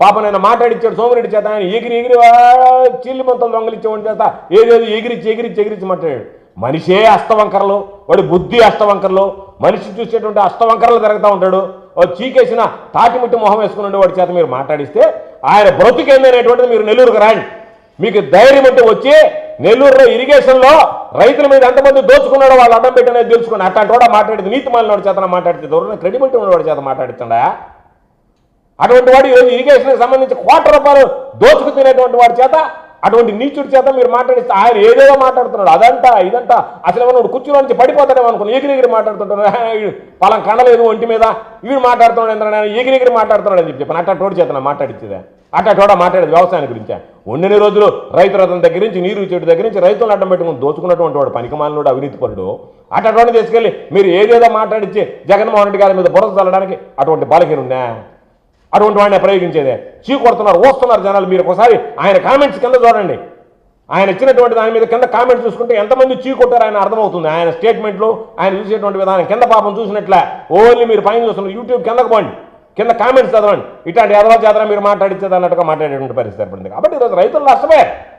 పాప నేను మాట్లాడిచ్చాడు సోమిరెడ్డి చేత ఆయన ఎగిరి ఎగిరి చిల్లి మొత్తం దొంగలిచ్చేవాడి చేత ఏదేది ఎగిరిచ్చి ఎగిరిచి ఎగిరిచి మాట్లాడాడు మనిషే అస్తవంకరలు వాడి బుద్ధి అస్తవంకరలు మనిషి చూసేటువంటి అస్తవంకరలు జరుగుతూ ఉంటాడు. చీకేసిన తాటిముట్టి మొహం వేసుకుని వాడి చేత మీరు మాట్లాడిస్తే ఆయన బ్రతుకేందనేటువంటిది మీరు నెల్లూరుకు రాండి. మీకు ధైర్యం అంటే వచ్చి నెల్లూరులో ఇరిగేషన్లో రైతుల మీద ఎంతమంది దోచుకున్నాడో వాళ్ళు అడ్డం పెట్టినది తెలుసుకుని అట్లాంటి కూడా మాట్లాడితే నీతి మాలిన చేత మాట్లాడితే దూరం క్రెడిబిలిటీ ఉన్నవాడి చేత మాట్లాడుతుండా అటువంటి వాడు ఈరోజు ఇరిగేషన్కి సంబంధించి కోట్ల రూపాయలు దోచుకు తినేటువంటి వాడి చేత అటువంటి నీచుడి చేత మీరు మాట్లాడిస్తే ఆయన ఏదేదో మాట్లాడుతున్నాడు. అదంతా ఇదంతా అసలు ఏమన్నా కుర్చీలో నుంచి పడిపోతాడేమో అనుకుని ఎగిరిగిరి మాట్లాడుతుంటాడు. పలం కండలేదు ఒంటి మీద. వీడు మాట్లాడుతున్నాడు ఎంత ఎగిరిగిరి మాట్లాడుతున్నాడు అని చెప్పి చెప్పాను అట్ట తోడు చేత మాట్లాడిచ్చేదే? అట్ట తోడ మాట్లాడేది వ్యవసాయం గురించి? ఉండని రోజులు రైతు రథం దగ్గర నుంచి నీరు చెట్టు దగ్గర నుంచి రైతులను అడ్డం పెట్టుకుని దోచుకున్నటువంటి వాడు పనికిమాలినోడు అవినీతి పరుడు. అటువంటి తీసుకెళ్ళి మీరు ఏదేదో మాట్లాడిచ్చి జగన్మోహన్ రెడ్డి గారి మీద బురద చల్లడానికి అటువంటి బలహీన అటువంటి వాడిని ప్రయోగించేదే. చీ కొడుతున్నారు ఓస్తున్నారు జనాలు మీరు. ఒకసారి ఆయన కామెంట్స్ కింద చూడండి. ఆయన ఇచ్చినటువంటి దాని మీద కింద కామెంట్స్ చూసుకుంటే ఎంతమంది చీ కొట్టారు ఆయన అర్థమవుతుంది. ఆయన స్టేట్మెంట్లు ఆయన చూసేటువంటి విధానం కింద పాపం చూసినట్లే. ఓన్లీ మీరు పైన చూస్తున్నారు యూట్యూబ్ కిందకు పోండి. కింద కామెంట్స్ చదవండి. ఇట్లాంటి ఎదవ జాతర మీరు మాట్లాడిచ్చేది అన్నట్టుగా మాట్లాడేటువంటి పరిస్థితి ఏర్పడింది. కాబట్టి ఈరోజు రైతులు నష్టమే